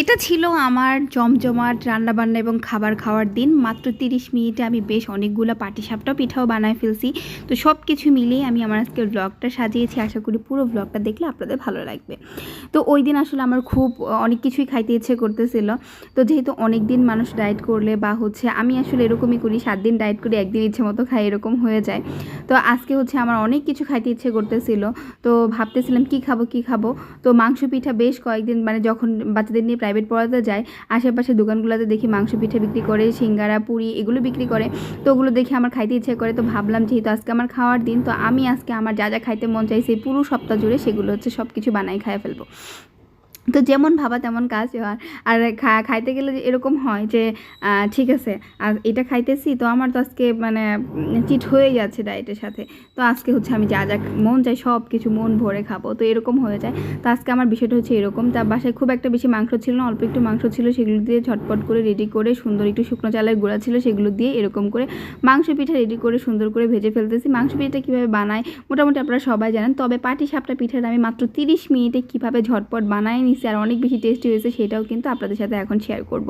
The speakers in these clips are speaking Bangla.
এটা ছিল আমার জমজমাট রান্নাবান্না এবং খাবার খাওয়ার দিন। মাত্র তিরিশ মিনিটে আমি বেশ অনেকগুলো পাটিসাপটা পিঠাও বানায় ফেলছি। তো সব কিছু মিলিয়ে আমি আমার আজকে ব্লগটা সাজিয়েছি। আশা করি পুরো ব্লগটা দেখলে আপনাদের ভালো লাগবে। তো ওই দিন আসলে আমার খুব অনেক কিছুই খাইতে ইচ্ছে করতেছিল। তো যেহেতু অনেক দিন মানুষ ডায়েট করলে বা হচ্ছে আমি আসলে এরকমই করি সাত দিন ডায়েট করি, একদিন ইচ্ছে মতো খাই, এরকম হয়ে যায়। তো আজকে হচ্ছে আমার অনেক কিছু খাইতে ইচ্ছে করতেছিল। তো ভাবতেছিলাম কি খাব কি খাব? তো মাংস পিঠা বেশ কয়েকদিন মানে যখন বাচ্চাদের নিয়ে প্রাইভেট পড়াতে যায়, আশেপাশে দোকানগুলোতে দেখি মাংস পিঠে বিক্রি করে, সিঙ্গারা, পুরি এগুলো বিক্রি করে। তো ওগুলো দেখে আমার খাইতে ইচ্ছে করে, তো ভাবলাম যেহেতু আজকে আমার খাওয়ার দিন, তো আমি আজকে আমার যা যা খাইতে মন চাই সেই পুরো সপ্তাহ জুড়ে সেগুলো হচ্ছে সব কিছু বানাই খাইয়ে ফেলব। তো যেমন ভাবা তেমন কাজ হয়। আর খাইতে গেলে এরকম হয় যে ঠিক আছে আর এটা খাইতেছি, তো আমার তো আজকে মানে চিট হয়ে যাচ্ছে ডায়েটের সাথে। তো আজকে হচ্ছে আমি যা যা মন চাই সব কিছু মন ভরে খাব, তো এরকম হয়ে যায়। তো আজকে আমার বিষয়টা হচ্ছে এরকম, তা বাসায় খুব একটা বেশি মাংস ছিল না, অল্প একটু মাংস ছিল, সেগুলো দিয়ে ঝটপট করে রেডি করে সুন্দর একটু শুকনো চালের গুঁড়া ছিল, সেগুলো দিয়ে এরকম করে মাংস পিঠা রেডি করে সুন্দর করে ভেজে ফেলতেছি। মাংস পিঠাটা কীভাবে বানায় মোটামুটি আপনারা সবাই জানেন, তবে পাটি সাপটা পিঠাটা আমি মাত্র তিরিশ মিনিটে কীভাবে ঝটপট বানায় নিছি আর অনেক বেশি টেস্টি হয়েছে সেটাও কিন্তু আপনাদের সাথে এখন শেয়ার করব।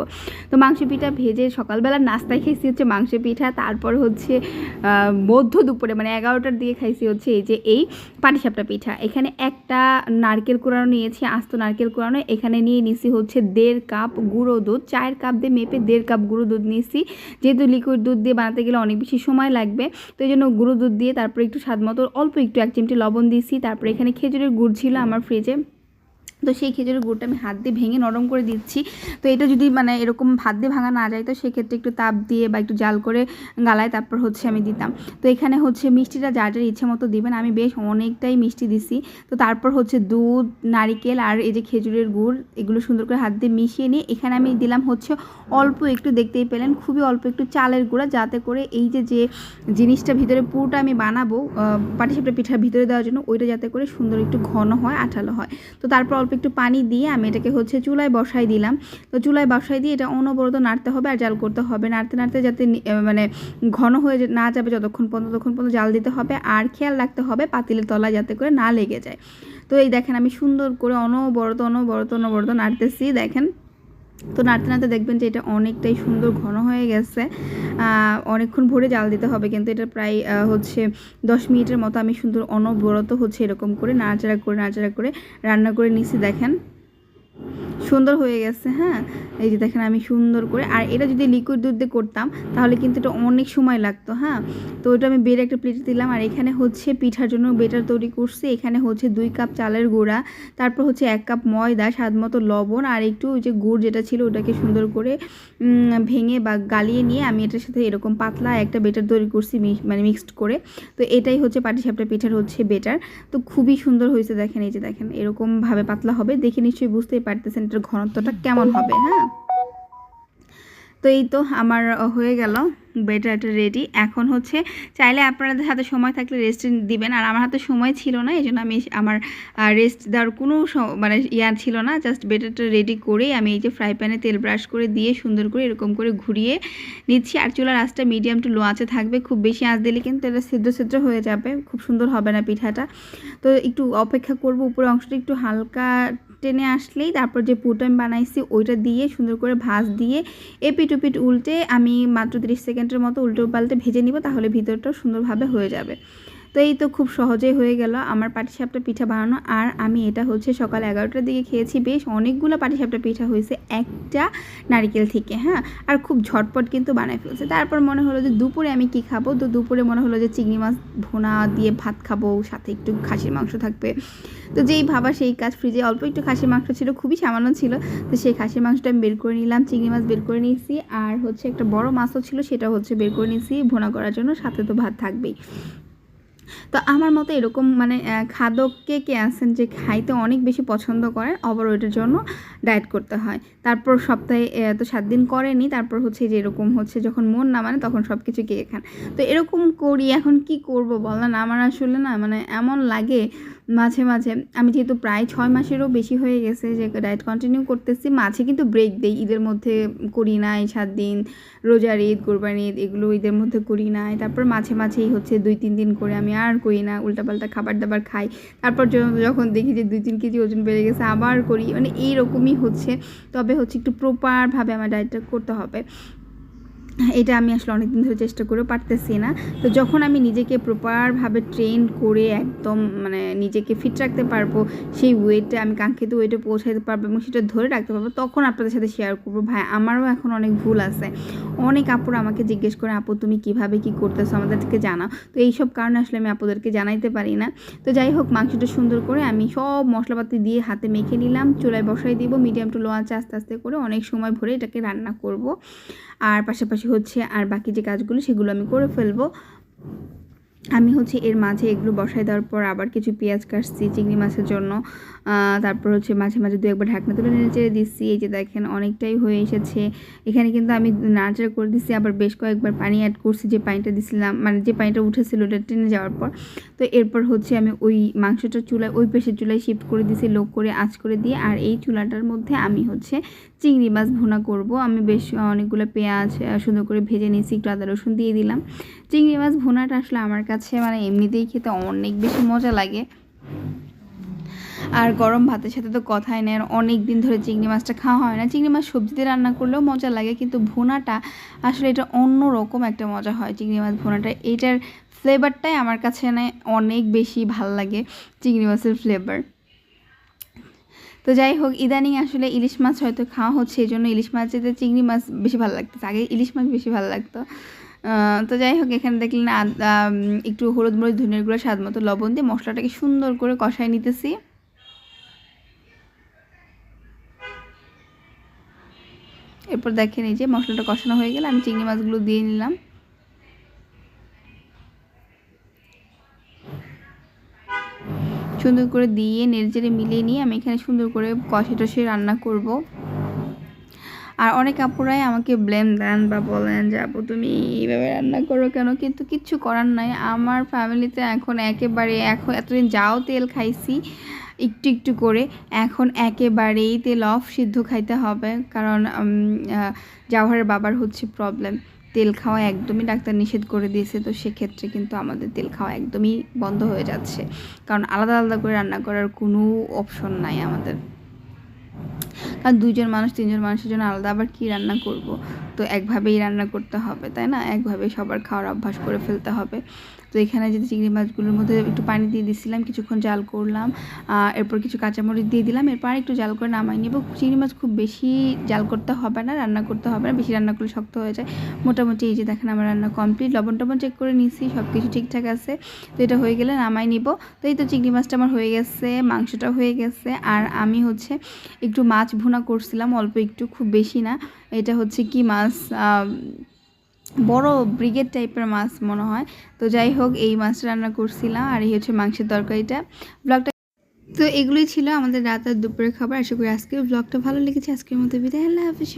তো মাংস পিঠা ভেজে সকালবেলা নাস্তায় খাইছি হচ্ছে মাংস পিঠা, তারপর হচ্ছে মধ্য দুপুরে মানে এগারোটার দিকে খাইছি হচ্ছে এই যে এই পাটিসাপটা পিঠা। এখানে একটা নারকেল কোরানো নিয়েছি, আস্ত নারকেল কোরানো। এখানে নিয়ে নিছি হচ্ছে দেড় কাপ গুঁড়ো দুধ চায়ের কাপ দিয়ে মেপে দেড় কাপ গুঁড়ো দুধ নিয়েছি যেহেতু লিকুইড দুধ দিয়ে বানাতে গেলে অনেক বেশি সময় লাগবে, তো এই জন্য গুঁড়ো দুধ দিয়ে তারপরে একটু স্বাদ মতো অল্প একটু এক চিমটি লবণ দিয়েছি তারপরে এখানে খেজুরের গুড় ছিল আমার ফ্রিজে তো সেই খেজুরের গুড়টা আমি হাত দিয়ে ভেঙে নরম করে দিচ্ছি। তো এটা যদি মানে এরকম হাত দিয়ে ভাঙা না যায়, তো সেক্ষেত্রে একটু তাপ দিয়ে বা একটু জাল করে গালায় তারপর হচ্ছে আমি দিতাম। তো এখানে হচ্ছে মিষ্টিটা যার যার ইচ্ছে মতো দিবেন, আমি বেশ অনেকটাই মিষ্টি দিছি। তো তারপর হচ্ছে দুধ, নারিকেল আর এই যে খেজুরের গুড়, এগুলো সুন্দর করে হাত দিয়ে মিশিয়ে নিয়ে এখানে আমি দিলাম হচ্ছে অল্প একটু দেখতেই পেলেন, খুবই অল্প একটু চালের গুঁড়া, যাতে করে এই যে যে জিনিসটা ভিতরে পুরোটা আমি বানাবো পাটিসাপটা পিঠার ভিতরে দেওয়ার জন্য, ওইটা যাতে করে সুন্দর একটু ঘন হয়, আঠালো হয়। তো তারপর অল্প একটু পানি দিয়ে আমি এটাকে হচ্ছে চুলায় বসাই দিলাম। তো চুলায় বসাই দিয়ে এটা অনবরত নাড়তে হবে আর জাল করতে হবে। নাড়তে নাড়তে যাতে মানে ঘন হয়ে না যাবে যতক্ষণ পর্যন্ত ততক্ষণ পর্যন্ত জাল দিতে হবে। আর খেয়াল রাখতে হবে পাতিলের তলায় যাতে করে না লেগে যায়। তো এই দেখেন আমি সুন্দর করে অনবরত অনবরত অনবরত নাড়তেছি। দেখেন তো নাড়তে নাড়তে দেখবেন যে এটা অনেকটাই সুন্দর ঘন হয়ে গেছে। অনেকক্ষণ ভরে জাল দিতে হবে, কিন্তু এটা প্রায় হচ্ছে দশ মিনিটের মতো আমি সুন্দর অনবরত হচ্ছে এরকম করে নাড়াচাড়া করে নাড়াচাড়া করে রান্না করে নিছি, দেখেন। সুন্দর হয়ে গেছে হ্যাঁ? এই যে দেখেন আমি সুন্দর করে, আর এটা যদি লিকুইড দুধ দিয়ে করতাম, তাহলে কিন্তু এটা অনেক সময় লাগতো হ্যাঁ? তো ওটা আমি বেড়ে একটা প্লেটে দিলাম, আর এখানে হচ্ছে পিঠার জন্য বেটার তৈরি করছি। এখানে হচ্ছে দুই কাপ চালের গুঁড়া, তারপর হচ্ছে এক কাপ ময়দা, স্বাদ মতো লবণ, আর একটু ওই যে গুড় যেটা ছিল ওটাকে সুন্দর করে ভেঙে বা গালিয়ে নিয়ে আমি এটার সাথে এরকম পাতলা একটা বেটার তৈরি করছি মানে মিক্সড করে। তো এটাই হচ্ছে পাটিসাপটা পিঠার হচ্ছে বেটার তো খুবই সুন্দর হয়েছে, দেখেন এই যে দেখেন এরকমভাবে পাতলা হবে, দেখে নিশ্চয়ই বুঝতেই পারতেছেন এটার ঘনত্বটা কেমন হবে হ্যাঁ? তো এই তো আমার হয়ে গেল বেটারটা রেডি এখন হচ্ছে চাইলে আপনাদের হাতে সময় থাকলে রেস্ট দিবেন। আর আমার হাতে সময় ছিল না, এই জন্য আমি আমার রেস্ট দেওয়ার কোনো মানে ইয়ার ছিল না জাস্ট বেটারটা রেডি করেই আমি এই যে ফ্রাই প্যানে তেল ব্রাশ করে দিয়ে সুন্দর করে এরকম করে ঘুরিয়ে নিচ্ছি। আর চুলার আঁচটা মিডিয়াম টু লো আঁচে থাকবে, খুব বেশি আঁচ দিলে কিন্তু এটা সিদ্ধ সিদ্ধ হয়ে যাবে, খুব সুন্দর হবে না পিঠাটা। তো একটু অপেক্ষা করব উপরে অংশটা একটু হালকা টেনে আসলেই তারপর যে পুরটা আমি বানাইছি, ওইটা দিয়ে সুন্দর করে ভাজ দিয়ে এপিট ওপিট উল্টে আমি মাত্র তিরিশ সেকেন্ডের মতো উল্টো পাল্টে ভেজে নিব, তাহলে ভিতরটাও সুন্দরভাবে হয়ে যাবে। তো এই তো খুব সহজেই হয়ে গেল আমার পাটিসাপটা পিঠা বানানো। আর আমি এটা হচ্ছে সকাল এগারোটার দিকে খেয়েছি। বেশ অনেকগুলো পাটিসাপটা পিঠা হয়েছে একটা নারিকেল থেকে হ্যাঁ? আর খুব ঝটপট কিন্তু বানায় ফেলছে। তারপর মনে হলো যে দুপুরে আমি কি খাব? তো দুপুরে মনে হলো যে চিংড়ি মাছ ভোনা দিয়ে ভাত খাব, সাথে একটু খাসির মাংস থাকবে। তো যেই ভাবা সেই কাজ, ফ্রিজে অল্প একটু খাসির মাংস ছিল, খুবই সামান্য ছিল। তো সেই খাসির মাংসটা আমি বের করে নিলাম, চিংড়ি মাছ বের করে নিয়েছি। আর হচ্ছে একটা বড় মাছও ছিল, সেটা হচ্ছে বের করে নিয়েছি ভোনা করার জন্য, সাথে তো ভাত থাকবেই। তো আমার মতো এরকম মানে খাদক কে কে আছেন যে খাইতে অনেক বেশি পছন্দ করে আবার ওইটার জন্য ডায়েট করতে হয়। তারপর সপ্তাহে তো সাত দিন করেনি, তারপর হচ্ছে যে এরকম হচ্ছে যখন মন না মানে তখন সব কিছু কে খান। তো এরকম করি, এখন কি করব বলেন? আমার আসলে না মানে এমন লাগে মাঝে মাঝে, আমি যেহেতু প্রায় ছয় মাসেরও বেশি হয়ে গেছে যে ডায়েট কন্টিনিউ করতেছি, মাঝে কিন্তু ব্রেক দেই, ঈদের মধ্যে করি নাই সাত দিন, রোজার ঈদ কোরবানি ঈদ, এগুলো ঈদের মধ্যে করি নাই, তারপর মাঝে মাঝেই হচ্ছে দুই, তিন দিন করে আমি আর করি না, উল্টাপাল্টা খাবার দাবার খাই, তারপর যখন দেখি যে দুই, তিন কেজি ওজন বেড়ে গেছে, আবার করি মানে এইরকমই হচ্ছে, তবে হচ্ছে একটু প্রপারভাবে আমার ডায়েটটা করতে হবে। এটা আমি আসলে অনেক দিন ধরে চেষ্টা করেও পারতেছি না। তো যখন আমি নিজেকে প্রপারভাবে ট্রেন করে একদম মানে নিজেকে ফিট রাখতে পারব, সেই ওয়েটে আমি কাঙ্ক্ষিত ওয়েটে পৌঁছাতে পারব এবং সেটা ধরে রাখতে পারব, তখন আপনাদের সাথে শেয়ার করব। ভাই, আমারও এখন অনেক ভুল আছে। অনেক আপুরা আমাকে জিজ্ঞেস করে, আপু, তুমি কীভাবে কি করতেছো? আমাদেরকে জানাও। তো এইসব কারণে আসলে আমি আপুদেরকে জানাইতে পারি না। তো যাই হোক, মাংসটা সুন্দর করে আমি সব মশলাপাতি দিয়ে হাতে মেখে নিলাম, চুলায় বসাই দিব মিডিয়াম টু লো আঁচে আস্তে আস্তে করে অনেক সময় ভরে এটাকে রান্না করব। আর পাশাপাশি হচ্ছে আর বাকি যে কাজগুলো সেগুলো আমি করে ফেলব। আমি হচ্ছে এর মাঝে এগুলো বসাই দেওয়ার পর আবার কিছু পেঁয়াজ কাটছি, চিংড়ি মাছের জন্য। তারপর হচ্ছে মাঝে মাঝে দু একবার ঢাকনা তুলে নেড়ে চেড়ে দিচ্ছি। এই যে দেখেন, অনেকটাই হয়ে এসেছে। এখানে কিন্তু আমি নাড়াচাড়া করে দিচ্ছি আবার বেশ কয়েকবার পানি অ্যাড করছি যে পানিটা দিছিলাম মানে যে পানিটা উঠেছিল ওটা টেনে যাওয়ার পর। তো এরপর হচ্ছে আমি ওই মাংসটা চুলায়, ওই পেশের চুলায় শিফট করে দিয়েছি লো করে আঁচ করে দিয়ে। আর এই চুলাটার মধ্যে আমি হচ্ছে চিংড়ি মাছ ভুনা করব। আমি বেশ অনেকগুলো পেঁয়াজ সুন্দর করে ভেজে নিয়েছি, একটু আদা রসুন দিয়ে দিলাম। চিংড়ি মাছ ভুনাটা আসলে আমার কাছে মানে এমনিতেই খেতে অনেক বেশি মজা লাগে। আর গরম ভাতের সাথে তো কথাই নেই, আর অনেক দিন ধরে চিংড়ি মাছটা খাওয়া হয় না। চিংড়ি মাছ সবজিতে রান্না করলেও মজা লাগে, কিন্তু ভুনাটা আসলে এটা অন্য রকম একটা মজা হয়, চিংড়ি মাছ ভুনাটা। এটার ফ্লেভারটাই আমার কাছে না অনেক বেশি ভালো লাগে, চিংড়ি মাছের ফ্লেভার তো যাই হোক, ইদানিং আসলে ইলিশ মাছ হয়তো খাওয়া হচ্ছে এই জন্য ইলিশ মাছ মাছের চিংড়ি মাছ বেশি ভালো লাগতো আগে ইলিশ মাছ বেশি ভালো লাগতো। তো যাই হোক, এখানে দেখলেন একটু হলুদ মরিচ ধনের গুঁড়ো, স্বাদ মতো লবণ দিয়ে মশলাটাকে সুন্দর করে কষায় নিতেছি। এরপর দেখেন এই যে মশলাটা কষানো হয়ে গেলে আমি চিংড়ি মাছগুলো দিয়ে নিলাম। সুন্দর করে দিয়ে নেড়েচেড়ে মিলিয়ে নিয়ে আমি এখানে সুন্দর করে কষে টষে রান্না করব। আর অনেক আপুরাই আমাকে ব্লেম দেন বা বলেন যে, আপু, তুমি এইভাবে রান্না করো কেন? কিন্তু কিচ্ছু করার নাই। আমার ফ্যামিলিতে এখন একেবারে এখন এতদিন যাও তেল খাইছি, একটু একটু করে, এখন একেবারেই তেল অফ সিদ্ধ খাইতে হবে। কারণ জাওহারের বাবার হচ্ছে প্রবলেম তেল খাওয়া একদমই ডাক্তার নিষেধ করে দিয়েছে, তো সেক্ষেত্রে কিন্তু আমাদের তেল খাওয়া একদমই বন্ধ হয়ে যাচ্ছে। কারণ আলাদা আলাদা করে রান্না করার কোনো অপশন নাই আমাদের। কারণ দুজন মানুষ তিনজন মানুষের জন্য আলাদা আবার কি রান্না করব? তো একভাবেই রান্না করতে হবে, তাই না? একভাবেই সবার খাওয়ার অভ্যাস করে ফেলতে হবে। তো এখানে যদি চিংড়ি মাছগুলোর মধ্যে একটু পানি দিয়ে দিছিলাম, কিছুক্ষণ জাল করলাম এরপর কিছু কাঁচামরিচ দিয়ে দিলাম, এরপর একটু জাল করে নামাই নেব। চিংড়ি মাছ খুব বেশি জাল করতে হবে না, রান্না করতে হবে না, বেশি রান্না করলে শক্ত হয়ে যায়। মোটামুটি এই যে দেখেন আমার রান্না কমপ্লিট লবণ টবণ চেক করে নিয়েছি সব কিছু ঠিকঠাক আছে। তো এটা হয়ে গেলে নামাই নিব। তো এই তো চিংড়ি মাছটা আমার হয়ে গেছে মাংসটা হয়ে গেছে, আর আমি হচ্ছে একটু মাছ ভুনা করছিলাম, অল্প একটু, খুব বেশি না। এটা হচ্ছে কি মাছ? আম, বড় ব্রিগেড টাইপের মাছ মনে হয়। তো যাই হোক এই মাছটা রান্না করছিলাম আর এই হচ্ছে মাংসের তরকারিটা। ব্লগটা তো এগুলোই ছিল আমাদের রাত আর দুপুরের খাবার। আশা করি আজকে ব্লগটা ভালো লেগেছে। আজকের মতো বিদায়। আল্লাহ হাফিজ